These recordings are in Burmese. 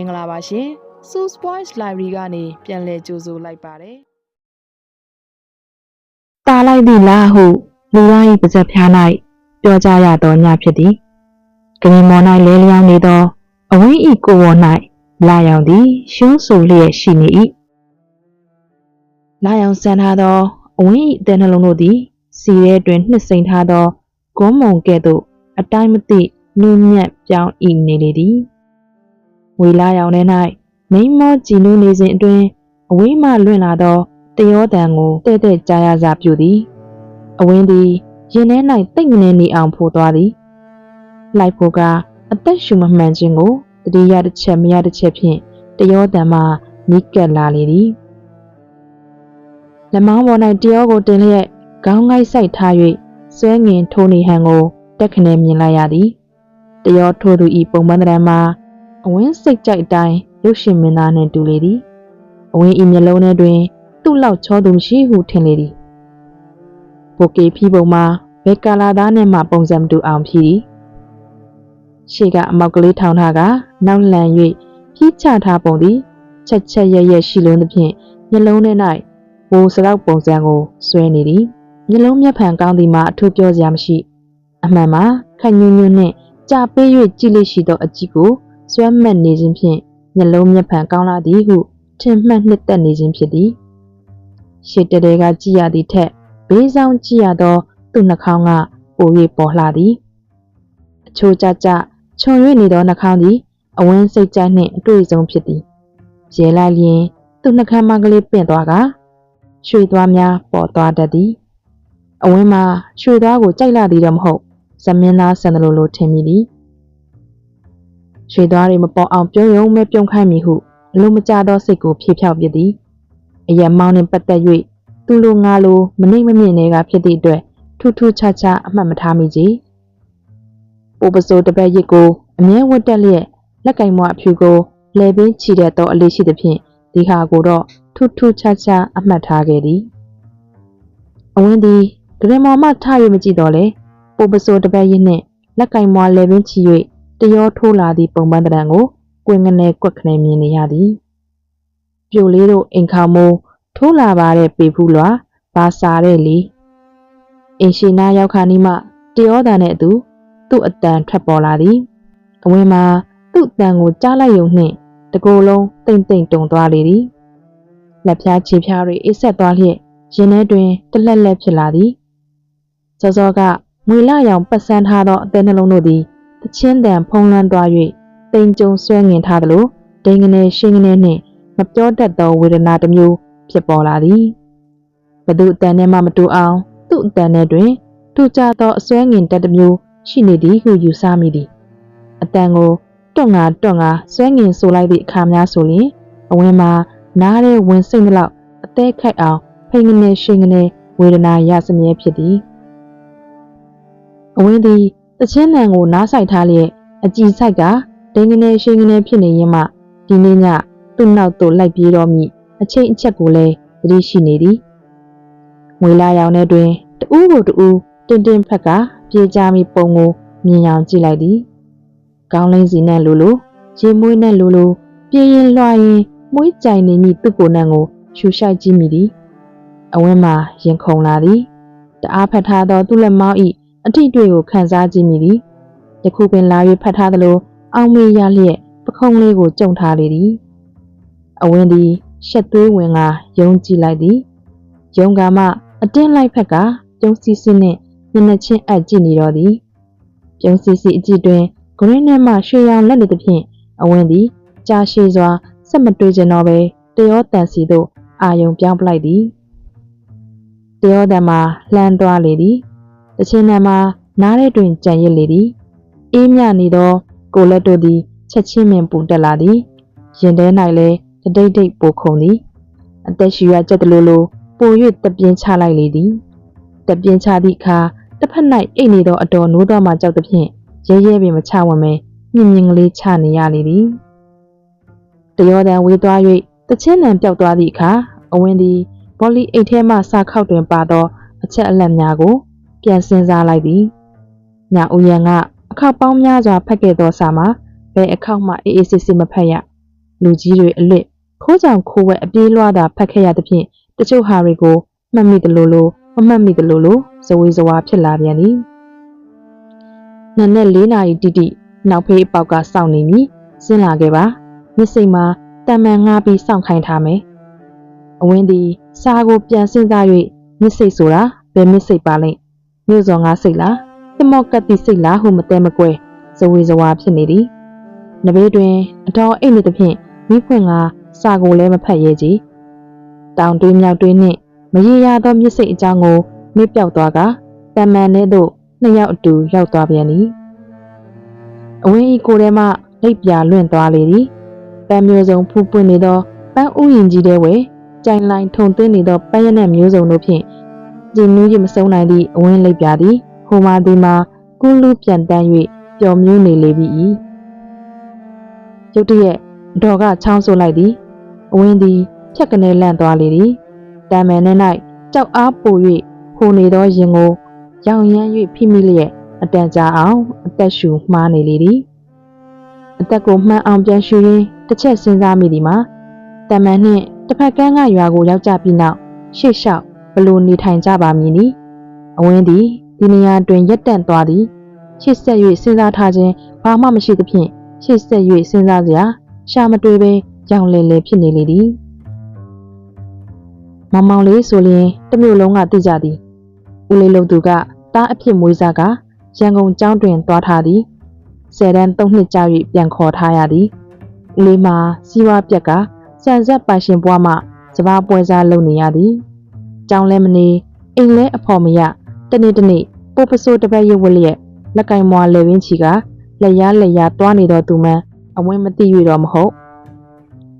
င်္ဂလာပါရှင် Source Voice Library ကနေပြန်လည်ကြိုဆိုလိုက်ပါတယ်တာလိုက်သည်လားဟုလူသား၏ပါဇက်ဖျား၌ပြောကြရသောညဖြစ်သည်ကရင်မော်၌လဲလျောင်းနေသော အဝင်းဤကိုယ်ပေါ်၌လာရောင်သည်ရှုံးဆူလျက်ရှိနေ၏လာရောင်ဆန်ထားသောအဝင်းဤအသည်နှလုံးတို့သည်စီရဲတွင်နှစ်စိန်ထားသောဂွမ်းမုံကဲ့သို့အတိုင်းမသိနုညံ့ပြောင်းဤနေလေသည် ဝေလာရောင်ထဲ၌မိန်းမောကြည်နူးနေစဉ်အတွင်းအဝေးမှလွင့်လာသောတယောတန်ကိုတဲ့တဲ့ကြားရစာပြုသည်အဝင်းသည်ရင်ထဲ၌တိတ်ငနေနေအောင်ဖိုးသွားသည်လိုက်ဖို့ကအသက်ရှူမမှန်ခြင်းကိုတတိယတစ်ချက်မရတစ်ချက်ဖြင့်တယောတန်မှနီးကပ်လာလေသည်လက်မောင်းပေါ်၌တယောကိုတင်လျက်ခေါင်းငိုက်ဆိုင်ထား၍ဆွဲငင်ထိုးနေဟန်ကိုတက်ခနဲမြင်လိုက်ရသည်တယောထိုးသူဤပုံပန်းတရံမှာ အဝင်းစိတ်ကြိုက်အတိုင်းရုပ်ရှင်မင်းသားနှင့်တူလေသည်အဝင်းဤမျက်လုံးထဲတွင် သူ့လောက်ချောသူမရှိဟုထင်လေသည်ဘိုကေဖြီးပုံမှာဘယ်ကာလာသားနဲ့မှပုံစံမတူအောင်ဖြီးသည်ရှေ့ကအမောက်ကလေးထောင်ထားကနောက်လှန်၍ဖြီးချထားပုံသည်ချက်ချက်ရက်ရက်ရှိလုံးသဖြင့်မျက်လုံးထဲ၌ဘိုးစလောက်ပုံစံကိုဆွဲနေသည်မျက်လုံးမျက်ဖန်ကောင်းသည်မှာအထူးပြောစရာမရှိအမှန်မှာခက်ညွန်းညွန်းနှင့်ကြာပေး၍ကြည့်လိရှိသောအကြည့်ကို ဆွဲမှတ်နေခြင်းဖြင့်မျက်လုံးမျက်ဖန်ကောင်းလာသည်ဟုထင်မှတ်နှစ်သက်နေခြင်းဖြစ်သည်ရှေ့တတဲကကြည်ရသည့်ထက်ဘေးဆောင်ကြည်ရသော သူ့နှာခေါင်းကပို၍ပေါ်လှသည်အချိုးကျကျခြုံ၍နေသောနှာခေါင်းသည်အဝန်းစိတ်ကြိုက်နှင့်အတွေ့အကြုံဖြစ်သည်ရဲလိုက်လျင်သူ့နှာခမ်းမကလေးပင့်သွားကရွှေသွားများပေါ်သွားတတ်သည်အဝန်းမှာရွှေသွားကိုကြိုက်လာသည်တော့မဟုတ်ဇမင်းသားဆန်တယ်လို့လို့ထင်မိသည် ရွှေသွားတွေမပေါ်အောင်ပြုံးယုံမဲ့ပြုံးခိုင်းမိဟုအလိုမကျသောစိတ်ကိုဖြေဖြောက်ပြသည်အရက်မောင်းနှင့်ပတ်သက်၍သူလိုငါလိုမနှိမ့်မမြင့်တွေကဖြစ်သည့်အတွက်ထူးထူးခြားခြားအမှတ်မထားမိကြ။ပိုပစိုးတစ်ပတ်ရစ်ကိုအမြဲဝတ်တက်လျက်လက်ကင်မွားအဖြူကိုလဲပင်းချီတဲ့တော့အလေးရှိသဖြင့်ဒီဟာကိုတော့ထူးထူးခြားခြားအမှတ်ထားခဲ့သည်။အဝင်းသည်ဒရင်မော်မှထား၍မကြည့်တော့လေပိုပစိုးတစ်ပတ်ရစ်နှင့်လက်ကင်မွားလဲပင်းချီ၍ တရောထိုးလာသည့်ပုံပန်းတံကိုကွင်ငနေကွက်ခနဲမြင်နေရသည်။ပြိုလေးတို့အိမ်ခေါမိုးထိုးလာပါတဲ့ပေဖူးလွာဘာစားတဲ့လေအင်ရှင်နာရောက်ခါနီးမှတရောတန်နဲ့အတူသူ့အတန်ထွက်ပေါ်လာသည်အဝင်မှာသူ့အတန်ကိုကြားလိုက်ယုံနှင့်တကိုယ်လုံးတိမ်တိမ်တုံသွားလေသည်လက်ဖြားခြေဖြားတွေအိပ်ဆက်သွားလျက်ရင်ထဲတွင်တလက်လက်ဖြစ်လာသည်စောစောကငွေလာရောင်ပတ်စမ်းထားသောအသေးနှလုံးတို့သည် တချင်းတန်ဖုံးလွှမ်းသွား၍တိမ်ကြုံဆွဲငင်ထားသလိုဒိန်ကနေရှင်းကနေနှင့်မပြောတတ်သောဝေဒနာတစ်မျိုးဖြစ်ပေါ်လာသည်ဘသူအတန်နဲ့မှမတူအောင် သူ့အတန်နဲ့တွင်တူကြသောအစွဲငင်တက်တစ်မျိုးရှိနေသည်ဟုယူဆမိသည်အတန်ကိုတွန့်ငါတွန့်ငါစွဲငင်ဆိုလိုက်သည့်အခါများဆိုရင်အဝင်းမှာနားရဲဝင်စိတ်မလောက်အသေးခိုက်အောင်ဖိငနေရှိငနေဝေဒနာရစမြဲဖြစ်သည်အဝင်းသည် တချင်းနံကိုနားဆိုင်ထားလျက်အကြည်ဆိုင်ကဒိန်ကနေရှိငနေဖြစ်နေရင်မှဒီနေ့ညသူ့နောက်သို့လိုက်ပြေးတော်မူအချိန်အချက်ကိုလည်းသတိရှိနေသည်ငွေလာရောင်ထဲတွင်တူးကိုတူးတင်းတင်းဖက်ကပြေးကြမိပုံကိုမြင်အောင်ကြည့်လိုက်သည်ကောင်းလင်းစီနဲ့လိုလိုရေမွေးနဲ့လိုလိုပြေးရင်လွှာရင်မွေးကြိုင်နေမိသူ့ကိုယ်နှံကိုရှူရှိုက်ကြည့်မိသည်အဝင်းမှာရင်ခုန်လာသည်တအားဖတ်ထားသောသူ့လက်မောင်းဤ အထိတွေ့ကိုခံစားကြည့်မိသည်ယခုပင်လာ၍ဖတ်ထားသလိုအောင်မေးရလျက်ပခုံးလေးကိုကြုံထားလေသည်အဝင်းသည်ရှက်သွေးဝင်ကယုံကြည်လိုက်သည်ယုံကမှအတင်းလိုက်ဖက်ကပြုံးစီစီနှင့်မျက်နှာချင်းအပ်ကြည့်နေတော့သည်ပြုံးစီစီအကြည့်တွင်ဂရင်းထဲမှရွှေရောင်လက်နေသဖြင့်အဝင်းသည်ကြာရှည်စွာဆက်မတွေ့ကြတော့ပဲတရောတန်စီသို့အာယုံပြောင်းပလိုက်သည်တရောတန်မှာလှမ်းသွားလေသည် တချင်းတန်မှာနားထဲတွင်ကြံရစ်လေသည်အေးမြနေသောကိုလက်တို့သည်ချက်ချင်းပင်ပူတက်လာသည်ရင်ထဲ၌လည်းတတိတ်တိတ်ပိုခုန်သည်အသက်ရှူရကြက်တလူလိုပို၍တပြင်းချလိုက်လေသည်တပြင်းချသည့်အခါတစ်ဖက်၌အိတ်နေသောအတော်နိုးတော်မှကြောက်သဖြင့်ရဲရဲပင်မချဝင်ပဲမြင်မြင်ကလေးချနေရလေသည်တရောတန်ဝေးသွား၍တချင်းနံပြောက်သွားသည့်အခါအဝင်းသည်ဘောလီအိတ်ထဲမှစာခောက်တွင်ပါသောအချက်အလက်များကို ပြန်စင်းစားလိုက်သည်ညဦးရန်ကအခောက်ပေါင်းများစွာဖတ်ခဲ့သောစာမှာဘယ်အခောက်မှအေးအေးဆေးဆေးမဖတ်ရလူကြီးတွေအလစ်ခိုးကြောင်ခိုးဝဲအပြေးလွှားတာဖတ်ခဲ့ရသဖြင့်တချို့ဟာတွေကိုမှတ်မိတယ်လို့လို့မမှတ်မိတယ်လို့လို့ဇဝေဇဝါဖြစ်လာပြန်သည်နက်နဲ့၄နာရီတိတိနောက်ဖေးအပေါက်ကစောင့်နေမည်ဆင်းလာခဲ့ပါမြစ်စိမ်မှာတန်မှန်ငှားပြီးစောင့်ခိုင်းထားမယ်အဝင်းသည်စားကိုပြန်စဉ်းစား၍မြစ်စိတ်ဆိုတာဘယ်မြစ်စိတ်ပါလိမ့် မြို့စော်ငါစိတ်လားတမော့ကတ်တိစိတ်လားဟုမတဲမကွဲဇဝေဇဝါဖြစ်နေသည်နဘေးတွင်အတော်အိတ်နေသဖြင့်မိဖွင့်ကစာကိုလည်းမဖတ်ရဲကြည်တောင်တွင်းမြောက်တွင်းနှင့်မရေရာသောမြစ်စိတ်အကြောင်းကိုမေ့ပြောက်သွားကတမန်ထဲသို့နှစ်ယောက်အတူရောက်သွားပြန်သည်အဝင်းဤကိုယ်ထဲမှလိပ်ပြာလွင့်သွားလေသည်ပန်းမျိုးစုံဖူးပွင့်နေသောပန်းဥယျင်ကြီးထဲဝဲကြိုင်လိုင်းထုံသွင်းနေသောပန်းရနက်မျိုးစုံတို့ဖြင့် ကျင်းနူးရမဆုံးနိုင်သည့်အဝင်းလိပ်ပြာသည်ဟိုမာဒီမှာကူးလူပြန်တန်း၍ပျော်မြူးနေလေပြီ၏ရုတ်တရက်အတော်ကချောင်းဆိုလိုက်သည်အဝင်းသည်ဖြက်ကနေလန့်သွားလေသည်တံမယ်နဲ့၌ကြောက်အားပို၍ခိုနေသောရင်ကိုရောင်ရမ်း၍ဖိမိလျက်အတန်ကြာအောင်အသက်ရှူမှားနေလေသည်အသက်ကိုမှန်အောင်ပြန်ရှူရင်းတစ်ချက်စဉ်းစားမိသည်မှာတမန်နှင့်တစ်ဖက်ကန်းကရွာကိုရောက်ကြပြီးနောက်ရှေ့လျှောက် ဘလို့နေထိုင်ကြပါမည်နည်းအဝင်းသည်ဒီနေရာတွင်ရက်တန့်သွားသည်ရှေ့ဆက်၍စဉ်းစားထားခြင်းဘာမှမရှိသဖြင့်ရှေ့ဆက်၍စဉ်းစားစရာရှာမတွေ့ဘဲရောင်လေလေဖြစ်နေလေသည်မင်မောင်လေးဆိုရင်တစ်မျိုးလုံးကသိကြသည်ဦးလေးလုံသူကတားအဖြစ်မွေးစားကရန်ကုန်ကျောင်းတွင်သွားထားသည်ဆယ်တန်းသုံးနှစ်ကြာ၍ပြန်ခေါ်ထားရသည်ဦးလေးမှာစီးပွားပြက်ကစံဆက်ပိုင်ရှင်ဘွားမှစပားပွဲစားလုပ်နေရသည် ကျောင်းလဲမနေအိမ်လဲအဖော်မရတနေ့တနေ့ပိုပစိုးတပတ်ရွက်ဝက်လျက်လက်ကင်မွာလေဝင်းချီကလက်ရလက်ရတွားနေတော့သူမှန်အဝင်းမသိ၍တော့မဟုတ်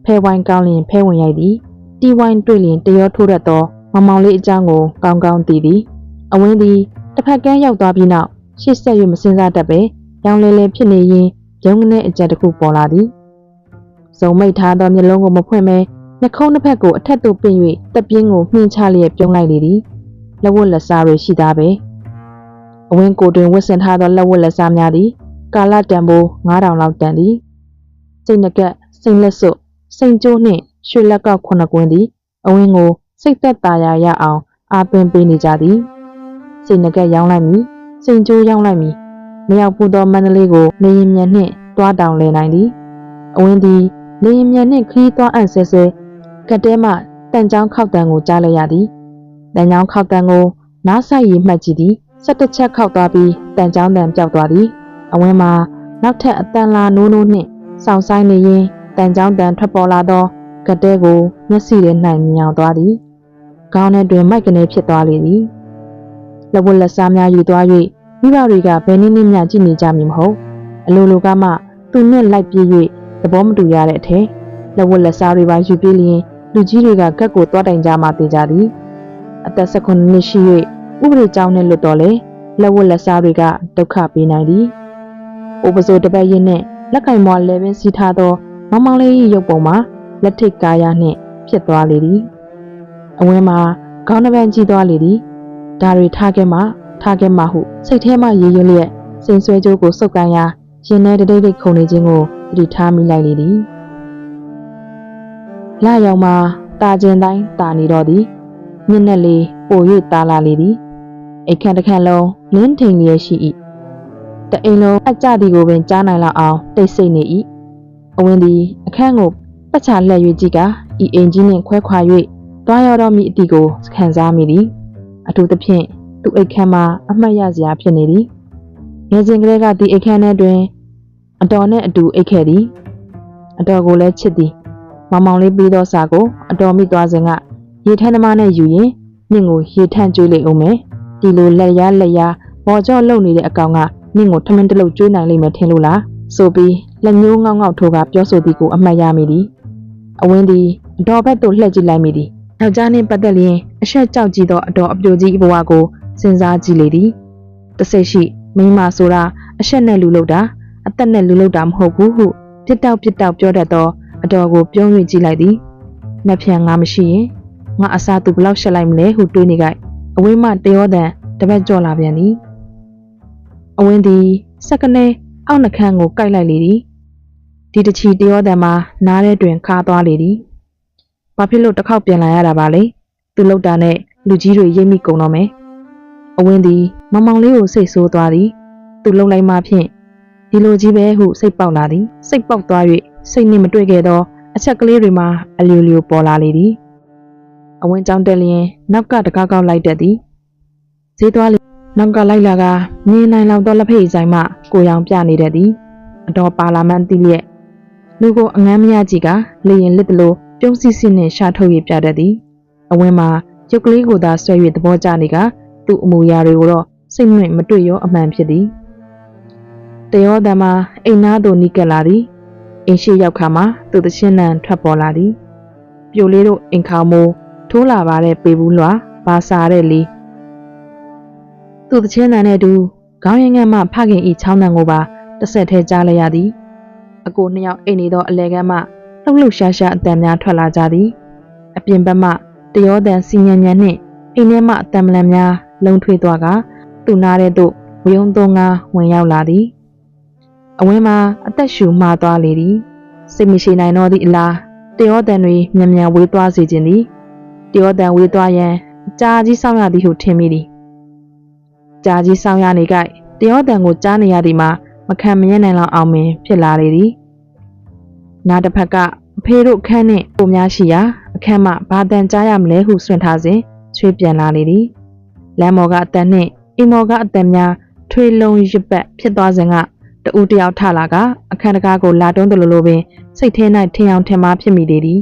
ဖဲဝိုင်းကောင်းလျင်ဖဲဝင်ရိုက်သည်တီဝိုင်းတွေ့လျင်တရောထိုးရသောမမောင်လေးအကြောင်းကိုကောင်းကောင်းသိသည်အဝင်းသည်တစ်ဖက်ကန်းရောက်သွားပြီးနောက်ရှေ့ဆက်၍မစင်စားတတ်ပဲရောင်လဲလဲဖြစ်နေရင်ရုံးကနေအကြက်တစ်ခုပေါ်လာသည်ဇုံမိတ်ထားသောမျက်လုံးကိုမဖွင့်မဲ နှခုံးတစ်ဖက်ကိုအထက်သို့ပင်၍တပ်ပြင်းကိုနှင်းချလျက်ပြုံးလိုက်လေသည်လက်ဝတ်လက်စားတွေရှိသားပဲအဝင်းကိုတွင်ဝတ်ဆင်ထားသောလက်ဝတ်လက်စားများသည်ကာလတန်ဖိုး9000လောက်တန်သည်စိတ်နှကက်စိတ်လက်စွပ်စိတ်ကျိုးနှင့်ရွှေလက်ကောက်ခုနှစ်ကွင်းသည်အဝင်းကိုစိတ်သက်သာရာရအောင်အားသွင်းပေးနေကြသည်စိတ်နှကက်ရောင်းလိုက်မည်စိတ်ကျိုးရောင်းလိုက်မည်မရောက်ဘူးသောမန္တလေးကိုနေရင်မြန်နှင့်တွားတောင်လဲနိုင်သည်အဝင်းသည်နေရင်မြန်နှင့်ခရီးသွားအံ့ဆဲဆဲ ကတဲမှတန်ချောင်းခောက်တန်ကိုကြားလိုက်ရသည်တန်ချောင်းခောက်တန်ကိုနားဆိုင်ရီမှတ်ကြည့်သည်၁၁ချက်ခောက်သွားပြီးတန်ချောင်းတန်ပျောက်သွားသည်အဝင်းမှာနောက်ထပ်အတန်လာနိုးနိုးနှင့်စောင့်ဆိုင်နေရင်တန်ချောင်းတန်ထွက်ပေါ်လာသောကတဲကိုမျက်စိထဲ၌မြင်အောင်သွားသည်ခေါင်းထဲတွင်မိုက်ကနေဖြစ်သွားလေသည်လက်ဝတ်လက်စားများယူသွား၍မိဘတွေကဘယ်နည်းနည်းမျှကြည့်နေကြမည်မဟုတ်အလိုလိုကမှသူနဲ့လိုက်ပြေး၍သဘောမတူရတဲ့အထက်လက်ဝတ်လက်စားတွေပါယူပြေးလျင် လူကြီးတွေကကက်ကိုတွားတိုင်ကြမှသိကြသည်အသက်၁၉နှစ်ရှိ၍ဥပဒေကြောင်းနဲ့လွတ်တော်လေလက်ဝတ်လက်စားတွေကဒုက္ခပေးနိုင်သည်။အိုပစိုးတပတ်ရင်းနဲ့လက်ကင်မွာလဲပင်စီထားသောမောင်မောင်လေး၏ရုပ်ပုံမှာလက်ထိတ်ကာယနှင့်ဖြစ်သွားလေသည်။အဝင်းမှာခေါင်းတစ်ပန်းကြီးသွားလေသည်။ဒါတွေထားခဲ့မှထားခဲ့မှဟုစိတ်ထဲမှရေရွလျက်စိန်ဆွဲကြိုးကိုစုပ်ကန်ရာရင်ထဲတတိတ်တိတ်ခုန်နေခြင်းကိုသတိထားမိလိုက်လေသည်။ လာရောက်မှတာကျင်တိုင်းတာနေတော့သည်။မျက်နှာလေးပို၍တာလာလေသည်။အိတ်ခန့်တစ်ခန့်လုံးလင်းထိန်လျက်ရှိ၏တအိမ်လုံးအကြသည်ကိုပင်ကြားနိုင်လောက်အောင်တိတ်ဆိတ်နေ၏အဝင်းသည်အခန်းကိုပတ်ချလှည့်၍ကြည့်ကဤအိမ်ကြီးနှင့်ခွဲခွာ၍တွားရောက်တော့မိအတီကိုခံစားမိသည်အထူးသဖြင့်သူအိတ်ခမ်းမှာအမှတ်ရစရာဖြစ်နေသည်ငယ်စဉ်ကလေးကဒီအိတ်ခမ်းထဲတွင်အတော်နှင့်အတူအိတ်ခဲ့သည်အတော်ကိုလည်းချစ်သည် မောင်မောင်လေးပြီးသောစာကိုအတော်မိသွားစဉ်ကရေထန်းသမားနဲ့ယူရင်နှင့်ကိုရေထန့်ကျွေးလိုက်အောင်မယ်ဒီလိုလက်ရလက်ရဘော်ကြော့လုံနေတဲ့အကောင်ကနင့်ကိုထမင်းတစ်လုပ်ကျွေးနိုင်လိမ့်မယ်ထင်လို့လားဆိုပြီးလက်ညှိုးငေါငေါထိုးကပြောဆိုသည်ကိုအမှတ်ရမိသည်အဝင်းသည်အတော်ဘက်သို့လှည့်ကြည့်လိုက်မိသည်ယောက်ျားနှင့်ပတ်သက်လျင်အဆက်ကြောက်ကြည့်သောအတော်အပြိုကြီးဘဝကိုစဉ်းစားကြည့်လေသည်တဆိတ်ရှိမိန်းမဆိုတာအဆက်နဲ့လူလို့တာအသက်နဲ့လူလို့တာမဟုတ်ဘူးဟုပြစ်တောက်ပြစ်တောက်ပြောတတ်သော အတော်ကိုပြုံး၍ကြည့်လိုက်သည်နှက်ဖြန်ငါမရှိရင်ငါအစားသူဘလောက်ရှက်လိုက်မလဲဟုတွေးနေကြအဝင်းမှတရောတန်တပတ်ကြော်လာပြန်သည်အဝင်းသည်စက္ကနဲအောက်နှခမ်းကိုကိုက်လိုက်လေသည်ဒီဒီတချီတရောတံမှာနားထဲတွင်ခါသွားလေသည်ဘာဖြစ်လို့တစ်ခေါက်ပြန်လာရတာပါလဲသူလောက်တာနဲ့လူကြီးတွေရိပ်မိကုန်တော့မယ်အဝင်းသည်မင်မောင်လေးကိုစိတ်ဆိုးသွားသည်သူလုံလိုက်မှဖြင့်ဒီလိုကြီးပဲဟုစိတ်ပေါက်လာသည်စိတ်ပေါက်သွား၍ စိတ်နှင့်မတွေ့ခဲ့သော အချက်ကလေးတွေမှာအလျူလျူပေါ်လာလေသည်အဝင်းကြောင်းတက်လျင်နောက်ကတကားကောက်လိုက်တတ်သည်ဈေးသွားလေနောက်ကလိုက်လာကမြင်နိုင်လောက်သောလက်ဖိတ်ဆိုင်မှကိုရောင်ပြနေတတ်သည်အတော်ပါလာမန်တိလျက်လူကိုအငမ်းမရကြည့်ကလေရင်လစ်တလို့ပြုံးစစ်စစ်နဲ့ရှာထုတ်ရပြတတ်သည်အဝင်းမှာရုပ်ကလေးကိုသာဆွဲ၍သဘောကျနေကသူ့အမူအရာတွေကိုတော့စိတ်နှင့်မတွေ့ရောအမှန်ဖြစ်သည်တရောတမ်းမှာအိမ်သားသို့နီးကပ်လာသည် အင်းရှိရောက်ခါမှာသူ့တချင်းနံထွက်ပေါ်လာသည်ပြိုလေးတို့အိမ်ခေါမိုးထိုးလာပါတဲ့ပေဘူးလွှာဘာစာတဲ့လီသူ့တချင်းနံနဲ့တူခေါင်းရင်းငတ်မှဖခင်ဤချောင်းနံကိုပါတစ်ဆက်ထဲကြားလိုက်ရသည်အကိုနှစ်ယောက်အိမ်နေသောအလဲကမ်းမှလှုပ်လှုပ်ရှားရှားအတန်များထွက်လာကြသည်အပြင်ဘက်မှတရောတန်စီညံညံနှင့်အိမ်ထဲမှအတံမလန်များလုံထွေးသွားကသူ့နားထဲသို့ဝယုံသုံးငါဝင်ရောက်လာသည် အဝင်းမှာအသက်ရှူမှားသွားလေသည်စိတ်မရှိနိုင်တော့သည့်အလားတရောတန်တွေမြန်မြန်ဝေးသွားစေခြင်းသည်တရောတန်ဝေးသွားရန်အကြာကြီးစောင့်ရသည်ဟုထင်မိသည်ကြာကြီးစောင့်ရနေကြတရောတန်ကိုကြားနေရသည်မှာမခံမရနိုင်လောက်အောင်ပင်ဖြစ်လာလေသည်နားတစ်ဖက်ကအဖေတို့ခန်းနှင့်ပုံများရှိရာအခန်းမှဘာတန်ကြားရမလဲဟုဆွင့်ထားစဉ်ချွေးပြန်လာလေသည်လမ်းမော်ကအတန်နှင့်အိမ်မော်ကအတန်များထွေလုံးရပတ်ဖြစ်သွားစဉ်က တူတယောက်ထလာကအခန်းတကားကိုလာတွန်းတယ်လို့လိုပင်စိတ်ထဲ၌ထင်အောင်ထင်မှားဖြစ်မိသေးသည်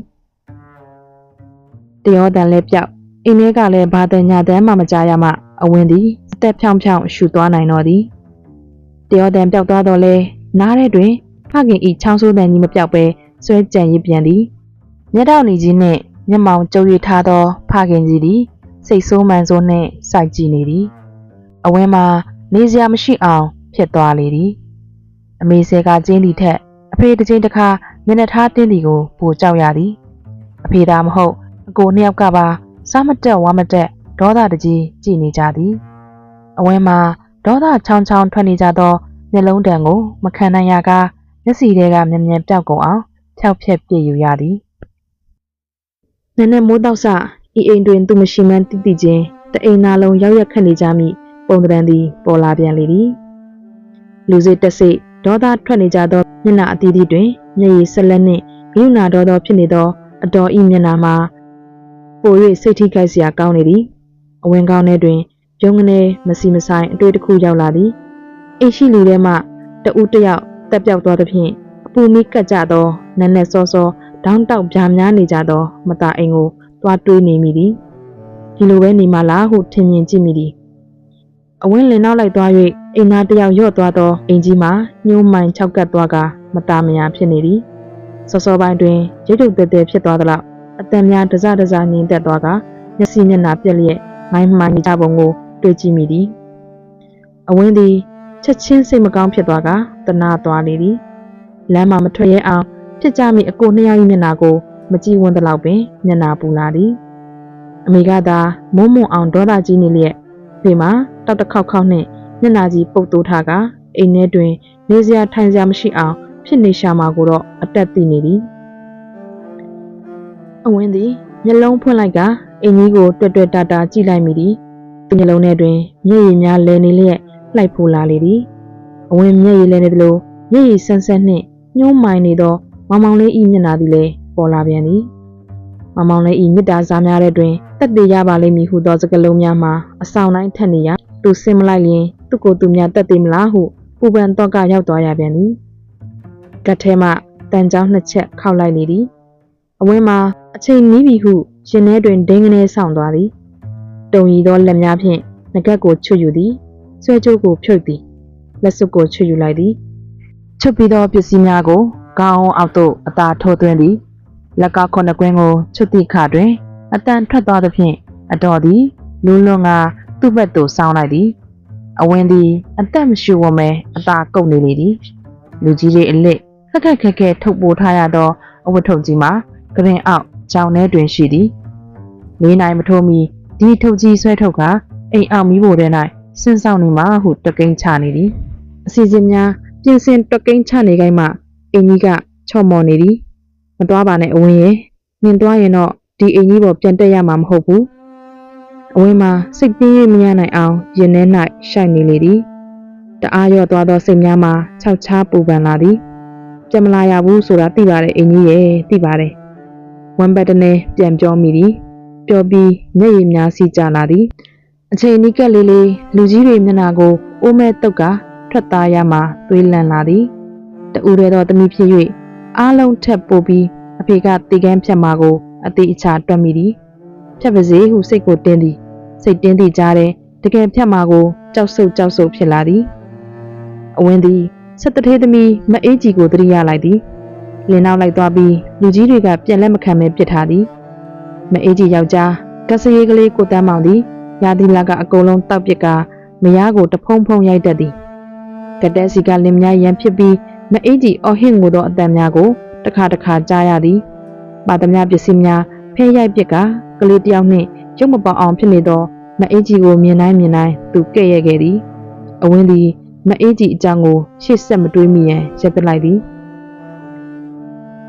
တရောတန်လဲပြောက်အိမ်ထဲကလည်းဘာတန်ညာတန်းမှမကြားရမှအဝင်းသည်အသက်ဖြောင်းဖြောင်းရှူသွားနိုင်တော့သည်တရောတန်ပြောက်သွားတော့လဲနားထဲတွင်ဖခင်ဤချောင်းဆိုးတန်ကြီးမပြောက်ပဲဆွဲကြံရစ်ပြန်သည်မျက်တောင်နေကြီးနှင့်မျက်မှောင်ကျုပ်ရထားသောဖခင်ကြီးသည်စိတ်ဆိုးမှန်ဆိုးနှင့်စိုက်ကြည့်နေသည်အဝင်းမှာနေစရာမရှိအောင်ဖြစ်သွားလေသည် အမေဆဲကကျင်းသည့်ထက်အဖေတစ်ချိန်တစ်ခါမျက်နှာထားတင်းသည်ကိုပိုကြောက်ရသည်အဖေသာမဟုတ်အကိုနှစ်ယောက်ကပါစားမတက်ဝါမတက်ဒေါသတကြီးကြည်နေကြသည်အဝင်းမှာဒေါသချောင်းချောင်းထွက်နေကြသောမျက်လုံးတံကိုမခံနိုင်ရကားမျက်စီတွေကမြ мян ပြောက်ကုန်အောင်ဖြောက်ဖြက်ပြည့်ယူရသည်နည်းနည်းမိုးတောက်စဤအိမ်တွင်သူမရှိမှန်းတိတိချင်းတအိမ်သားလုံးရောက်ရက်ခတ်နေကြမိပုံတံသည်ပေါ်လာပြန်လေသည်လူစိတ်တက်စိတ် ဒေါသထွက်နေကြသောမျက်နှာအသီးသီးတွင်မျက်ရည်ဆက်လက်နှင့်ဂရုဏာတော်သောဖြစ်နေသောအတော်ဤမျက်နှာမှာပို၍စိတ်ထိခိုက်စရာကောင်းနေသည်အဝင်ကောင်းထဲတွင်ပြုံးကနေမစီမဆိုင်အတွေ့တစ်ခုရောက်လာသည်အိမ်ရှိလူထဲမှတဦးတစ်ယောက်တက်ပြောက်သွားသဖြင့်အပူမီကတ်ကြသောနက်နက်စောစောဒေါင်းတောက်ပြားများနေကြသောမตาအိမ်ကိုတွားတွေးနေမိသည်ဒီလိုပဲနေမှလားဟုထင်မြင်ကြည့်မိသည် အဝင်းလင်နောက်လိုက်သွား၍အိမ်သားတစ်ယောက်ရော့သွားသောအိမ်ကြီးမှာညှိုးမိုင်၆ကပ်သွားကမตาမယာဖြစ်နေသည်စောစောပိုင်းတွင်ရိတ်တုတ်တဲတဲဖြစ်သွားသလောက်အတန်များတစတစငြိမ်သက်သွားကမျက်စိမျက်နှာပြက်လျက်ငိုင်းမှန်နေကြပုံကိုတွေ့ကြည့်မိသည်အဝင်းသည်ချက်ချင်းစိတ်မကောင်းဖြစ်သွားကတနာသွားလေသည်လမ်းမှာမထွက်ရဲအောင်ဖြစ်ကြမိအကိုနှစ်ယောက်၏မျက်နှာကိုမကြည့်ဝန်းသလောက်ပင်မျက်နှာပူလာသည်အမေကသာမုံမုံအောင်ဒေါသကြီးနေလျက် ဖေမှာတောက်တစ်ခေါက်ခေါက်နှင့်မျက်နှာကြီးပုတ်တိုးထားကအိမ်ထဲတွင် နေစရာထိုင်စရာမရှိအောင်ဖြစ်နေရှာမှာကိုတော့အတက်သိနေသည်အဝင်းသည်မျက်လုံးဖွင့်လိုက်ကအင်ကြီးကိုတွက်တွက်တာတာကြည့်လိုက်မိသည်သူမျက်လုံးထဲတွင်မျက်ရည်များလဲနေလျက်လှိုက်ဖိုးလာလေသည်အဝင်းမျက်ရည်လဲနေသလိုမျက်ရည်ဆန်းဆန်းနှင့်ညှိုးမိုင်နေသောမောင်မောင်လေးဤမျက်နှာသည်လည်းပေါ်လာပြန်သည် မောင်မောင်လေးဤမေတ္တာစားများတဲ့တွင်တက်တည်ရပါလိမ့်မည်ဟုသောစကားလုံးများမှာအဆောင်တိုင်းထက်နေရသူစင်မလိုက်လျင်သူ့ကိုယ်သူများတက်တည်မလားဟုပူပန်တော့ကရောက်သွားရပြန်သည်ကတ်ထဲမှတန်ကြောင်းနှစ်ချက်ခောက်လိုက်လေသည်အဝင်းမှာအချိန်နီးပြီဟုရှင်ထဲတွင်ဒိန်းကနေဆောင်သွားသည်တုံရီသောလက်များဖြင့်ငကက်ကိုချွတ်ယူသည်ဆွဲကြိုးကိုဖြုတ်သည်လက်စွပ်ကိုချွတ်ယူလိုက်သည်ချွတ်ပြီးသောပစ္စည်းများကိုကောင်းအောင်အောက်သို့အသာထိုးသွင်းသည် လက်ကခုနှစ်ကွင်းကိုချွတ်သည့်ခါတွင်အတန်ထွက်သွားသဖြင့်အတော်သည်လူးလွန်ကသူ့ဘက်သို့ဆောင်းလိုက်သည်အဝင်းသည်အသက်မရှူဝမဲအသာကုတ်နေလေသည်လူကြီးတွေအလစ်ခက်ခက်ခဲခဲထုတ်ပိုးထားရသောအဝတ်ထုတ်ကြီးမှာကရင်အောက်ကြောင်ထဲတွင်ရှိသည်လေးနိုင်မထိုးမီဒီထုတ်ကြီးဆွဲထုတ်ကအိမ်အောင်မီးဖို့ထဲ၌စင်းဆောင်နေမှဟုတကိန်းချနေသည်အစီအစဉ်များပြင်ဆင်တကိန်းချနေခိုင်းမှအင်းကြီးကချောချော့မော်နေသည် မသွားပါနဲ့အဝင်းရဲ့နင်သွားရင်တော့ဒီအိမ်ကြီးပေါ်ပြန်တက်ရမှာမဟုတ်ဘူးအဝင်းမှာစိတ်ပြင်းရမရနိုင်အောင်ရင်ထဲ၌ရှိုက်နေလေသည်တအားရော့သွားသောစိတ်များမှာခြောက်ချားပူပန်လာသည်ပြန်မလာရဘူးဆိုတာသိပါတယ်အင်းကြီးရဲ့သိပါတယ်ဝမ်ဘတ်တနေပြန်ပြောမိသည်ပျော်ပြီးမျက်ရည်များစီးကျလာသည်အချိန်နီးကပ်လေးလေးလူကြီးတွေမျက်နှာကိုအိုးမဲတုတ်ကထွက်သားရမှသွေးလန့်လာသည်တူရဲသောတမိဖြစ်၍ အားလုံးထက်ပိုပြီးအဖေကတီကန်းဖြတ်မှာကိုအသေးအချာတွက်မိသည်ဖြတ်ပါစေဟုစိတ်ကိုတင်းသည်စိတ်တင်းသည့်ကြားတဲ့တကယ်ဖြတ်မှာကိုကြောက်ဆုပ်ကြောက်ဆုပ်ဖြစ်လာသည်အဝင်းသည်ဆက်တသေးသမီးမအေးကြီးကိုသတိရလိုက်သည်လင်းနောက်လိုက်သွားပြီးလူကြီးတွေကပြန်လက်မခံပဲပြစ်ထားသည်မအေးကြီးယောက်ျားကစရေးကလေးကိုတန်းမောင်သည်ရာသီလာကအကုန်လုံးတောက်ပစ်ကမယားကိုတဖုံဖုံရိုက်တတ်သည်ကတက်စီကလင်များရန်ဖြစ်ပြီး မအေးကြီးအော်ဟင့်ငိုသောအတန်များကိုတစ်ခါတစ်ခါကြားရသည်ပါသမျှပစ္စည်းများဖဲရိုက်ပစ်ကကလေးတစ်ယောက်နှင့်ရုပ်မပေါအောင်ဖြစ်နေသောမအေးကြီးကိုမြင်တိုင်းမြင်တိုင်းသူကဲ့ရဲ့ခဲ့သည်အဝင်းသည်မအေးကြီးအကြောင်းကိုရှေ့ဆက်မတွေးမိရန်ရပ်ပစ်လိုက်သည်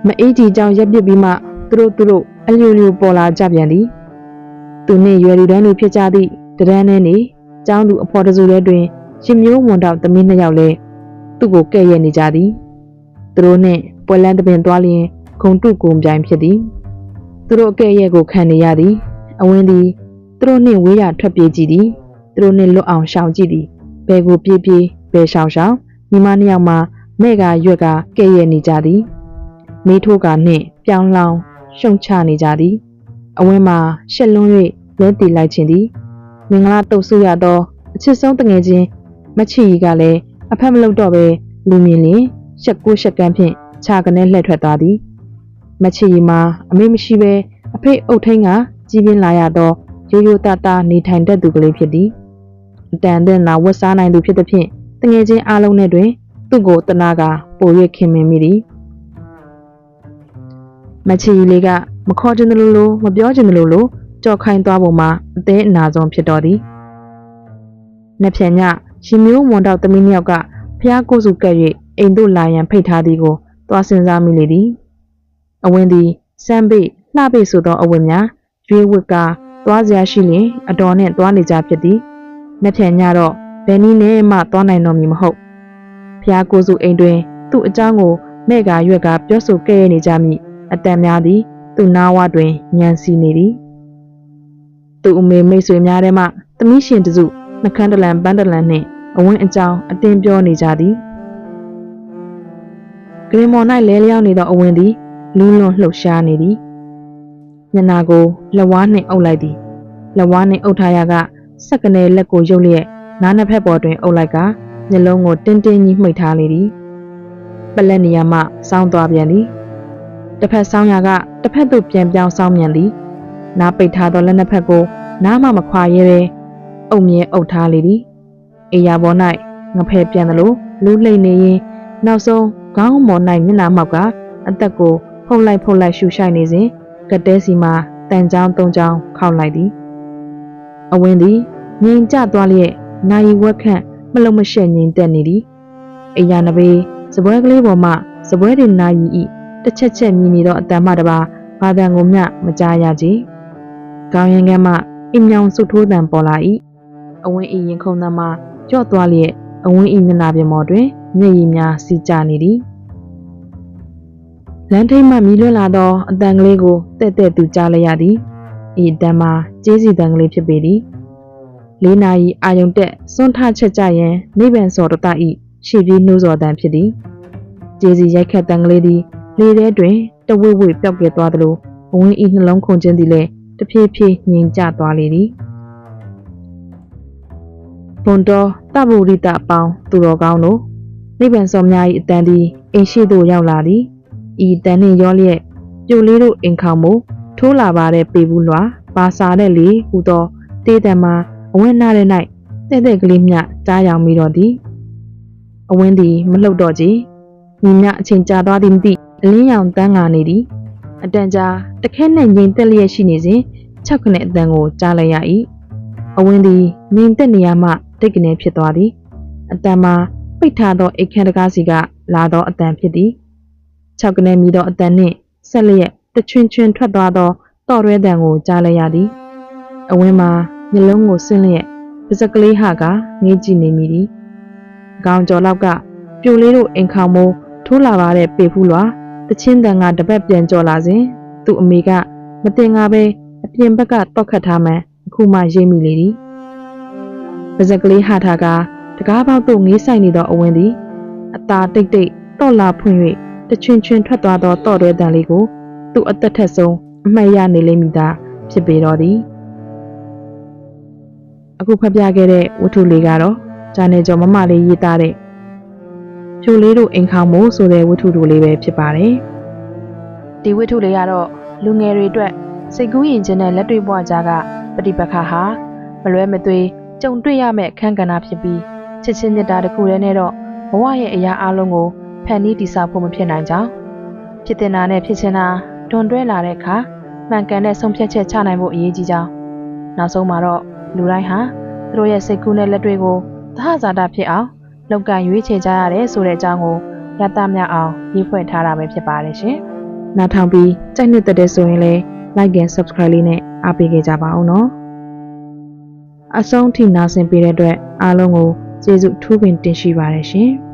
မအေးကြီးအကြောင်းရပ်ပစ်ပြီးမှသူတို့သူတို့အလျူလျူပေါ်လာကြပြန်သည်သူနှင့်ရွယ်လူတန်းလူဖြစ်ကြသည့်တရန်းနှင်းနေကျောင်းသူအဖော်တစုထဲတွင်ရှင်မျိုးဝန်တော်သမီးနှစ်ယောက်လည်း သူ့ကိုကဲ့ရဲ့နေကြသည်သူတို့နှင့်ပွဲလန်းတပင်သွားလျင်ခုံတုကုံပြိုင်ဖြစ်သည်သူတို့အကဲ့ရဲ့ကိုခံနေရသည် အဝင်းသည်သူတို့နှင့်ဝေးရထွက်ပြေးကြည့်သည်သူတို့နှင့်လွတ်အောင်ရှောင်ကြည့်သည်ဘယ်ကိုပြေးပြေးဘယ်ရှောင်ရှောင်ညီမနှစ်ယောက်မှမဲ့ကရွက်ကကဲ့ရဲ့နေကြသည်မိထိုးကနှင့်ပြောင်းလောင်ရှုံချနေကြသည် အဝင်းမှာရှက်လွန်း၍လဲတီလိုက်ခြင်းသည်မင်္ဂလာတုတ်ဆူရသောအချစ်ဆုံးတငယ်ချင်းမချီကြီးကလည်း အဖက်မလုပ်တော့ပဲလူမြင်လင်ရှက်ကိုရှက်ကန်းဖြင့်ခြာကနေလှည့်ထွက်သွားသည်မချီကြီးမှာအမေမရှိပဲအဖေအုတ်ထင်းကကြီးပြင်းလာရသောရိုးရိုးသားသားနေထိုင်တတ်သူကလေးဖြစ်သည်အတန်တဲ့နာဝတ်စားနိုင်သူဖြစ်သည်ဖြင့်တငယ်ချင်းအားလုံးနဲ့တွင်သူ့ကိုတနာကပို၍ခင်မင်မိသည်မချီကြီးလေးကမခေါ်ချင်တယ်လို့လို့မပြောချင်တယ်လို့လို့ကြော်ခိုင်းသွားပုံမှာအသေးအနာဆုံးဖြစ်တော်သည်။နှစ်ဖြန်ည ရှင်မျိုးဝန်တော်သမီးနှစ်ယောက်ကဖျားကိုစုကပ်၍အိမ်သို့လာရန်ဖိတ်ထားသည်ကိုသွားစဉ်းစားမိလေသည်။အဝင်းသည်စမ်းပိလှပိဆိုသောအဝင်းများရွေးဝတ်ကသွားစရာရှိလျင်အတော်နှင့်သွားနေကြဖြစ်သည်။နှစ်ဖြန်ညတော့ဘယ်နည်းနဲ့မှသွားနိုင်တော်မူမဟုတ်။ဖျားကိုစုအိမ်တွင် သူ့အကြောင်းကိုမဲ့ကရွက်ကပြောဆိုကဲ့ရဲ့နေကြမိအတန်များသည် သူ့နားဝတွင်ညံစီနေသည်။သူ့အမေမိတ်ဆွေများထဲမှသမီးရှင်တစုနှကန်းတလန်ပန်းတလန်နှင့် အဝင်းအကြောင်းအတင်းပြောနေကြသည်ဂရင်မော်၌လဲလျောင်းနေသောအဝင်းသည်လူးလွန်လှုပ်ရှားနေသည်ညနာကိုလက်ဝါးနှင့်အုပ်လိုက်သည်လက်ဝါးနှင့်အုပ်ထားရကစက်ကနေလက်ကိုရုပ်လျက်နားနှစ်ဖက်ပေါ်တွင်အုပ်လိုက်ကမျက်လုံးကိုတင်းတင်းကြီးမှိတ်ထားလေသည်ပလက်နေရမှစောင်းသွားပြန်သည်တစ်ဖက်ဆောင်းရကတစ်ဖက်သို့ပြန်ပြောင်းဆောင်းမြန်သည်နားပိတ်ထားသောလက်နှစ်ဖက်ကိုနားမှမခွာရဲပဲအုံမြဲအုပ်ထားလေသည် အေယာပေါ်၌ငဖဲပြန်သလိုလူးလှိမ့်နေရင်နောက်ဆုံးခေါင်းပေါ်၌မျက်နှာမောက်ကအသက်ကိုဖုတ်လိုက်ဖုတ်လိုက်ရှူရှိုက်နေစဉ်ကတဲစီမှာတန်ချောင်းသုံးချောင်းခောက်လိုက်သည်အဝင်းသည်ငြိမ်ကျသွားလျက်နိုင်ဝက်ခန့်မလုံမရှက်ငြိမ်သက်နေသည်အေယာနဘေးစပွဲကလေးပေါ်မှစပွဲတွေနိုင်ဤတစ်ချက်ချက်မြည်နေသောအတန်မှတပါဘာတန်ကိုမျှမကြားရကြ။ကောင်းရင်ကမှအိမ်မြောင်စုထိုးတံပေါ်လာ၏အဝင်းဤရင်ခုန်သမား ကြော့သွားလျက်အဝင်းဤမျက်နှာပြင်ပေါ်တွင်မျက်ရည်များစီးကျနေသည်လမ်းထိပ်မှမြည်လွတ်လာသောအတန်ကလေးကိုတဲ့တဲ့သူကြားလိုက်ရသည်ဤအတန်မှာကျေးစီတန်ကလေးဖြစ်ပေသည်လေးနာရီအာယုံတက်စွန့်ထချက်ကြရန်နိဗ္ဗာန်စောတတဤရှေ့ပြေးနှိုးစော်တန်ဖြစ်သည်ကျေးစီရိုက်ခတ်တန်ကလေးသည်လေထဲတွင်တဝိဝိပျောက်ကဲသွားသလိုအဝင်းဤနှလုံးခုန်ခြင်းသည်လည်းတဖြည်းဖြည်းငြိမ်ကျသွားလေသည် ဘွန်တော်တဘူရိတအပေါင်းသူတော်ကောင်းတို့နိဗ္ဗာန်စောများ၏အတန်သည်အိမ်ရှိသို့ရောက်လာသည်ဤတန်နှင့်ရောလျက်ပြိုလေးတို့အိမ်ခေါင်မှုထိုးလာပါတဲ့ပေဘူးလွာပါစာတဲ့လေဟူသောတေးတံမှာအဝင်းနားတဲ့၌တဲ့တဲ့ကလေးမျှကြားရောင်မိတော့သည်အဝင်းသည်မလှုပ်တော့ကြညီမျှအချိန်ကြာသွားသည်မသိအလင်းရောင်တန်းငါနေသည်အတန်ကြာတခဲနဲ့ငိမ်သက်လျက်ရှိနေစဉ်၆ခနဲ့အတန်ကိုကြားလိုက်ရ၏အဝင်းသည်ငိမ်သက်နေရမှ တိတ်ကနေဖြစ်သွားသည်အတန်မှာပိတ်ထားသောအိတ်ခမ်းတကားစီကလာသောအတန်ဖြစ်သည်ခြောက်ကနေမီသောအတန်နှင့်ဆက်လျက်တချွင်ချွင်ထွက်သွားသောတော့ရဲတံကိုကြားလိုက်ရသည်အဝင်းမှာမျက်လုံးကိုဆင်းလျက်ပါစကလေးဟာကငေးကြည့်နေမိသည်အကောင်ကျော်လောက်ကပြိုလေးတို့အိမ်ခေါင်မိုးထိုးလာပါတဲ့ပေဖူးလွာတချင်းတန်ကတပတ်ပြန်ကြော်လာစဉ်သူ့အမေကမတင်ငါပဲအပြင်ဘက်ကတော့ခတ်ထားမှန်းအခုမှရိပ်မိလေသည် ပါစကလေးဟာထားကတကားပေါက်သို့ငေးဆိုင်နေသောအဝင်းသည်အသာတိတ်တိတ်တော့လာဖွင့်၍တချွင်ချွင်ထွက်သွားသောတော့ရဲတံလေးကိုသူ့အသက်ထက်ဆုံးအမှတ်ရနေလိမ့်မည်သာဖြစ်ပေတော်သည်အခုဖတ်ပြခဲ့တဲ့ဝတ္ထုလေးကတော့ဂျာနယ်ကျော်မမလေးရေးသားတဲ့ဖြိုလေးတို့အိမ်ခေါင်မို့ဆိုတဲ့ဝတ္ထုတို့လေးပဲဖြစ်ပါတယ်ဒီဝတ္ထုလေးကတော့လူငယ်တွေအတွက်စိတ်ကူးယဉ်ခြင်းနဲ့လက်တွေ့ဘဝကြားကပฏิပက္ခဟာမလွဲမသွေ ကြုံတွေ့ရမယ့်အခန်းကဏ္ဍဖြစ်ပြီးချစ်ချင်းမြတ်တာတစ်ခုတည်းနဲ့တော့ဘဝရဲ့အရာအလုံးကိုဖန်တီးတည်ဆောက်ဖို့မဖြစ်နိုင်ကြောင်းဖြစ်တင်တာနဲ့ဖြစ်ချင်တာဒွန်တွဲလာတဲ့အခါမှန်ကန်တဲ့ဆုံးဖြတ်ချက်ချနိုင်ဖို့အရေးကြီးကြောင်းနောက်ဆုံးမှာတော့လူတိုင်းဟာသူတို့ရဲ့စိတ်ကူးနဲ့လက်တွေ့ကိုသဟဇာတဖြစ်အောင်လောက်ကရွေးချယ်ကြရတယ်ဆိုတဲ့အကြောင်းကိုရတမြောက်အောင်ရေးဖွဲ့ထားတာပဲဖြစ်ပါတယ်ရှင်။နောက်ထောင်ပြီးကြိုက်နှစ်သက်တဲ့ဆိုရင်လည်း like and subscribe လေးနဲ့အားပေးခဲ့ကြပါအောင်နော်။ အဆုံးထိနာဆင်ပေးတဲ့အတွက်အားလုံးကိုကျေးဇူးထူးပင်တင်ရှိပါတယ်ရှင်။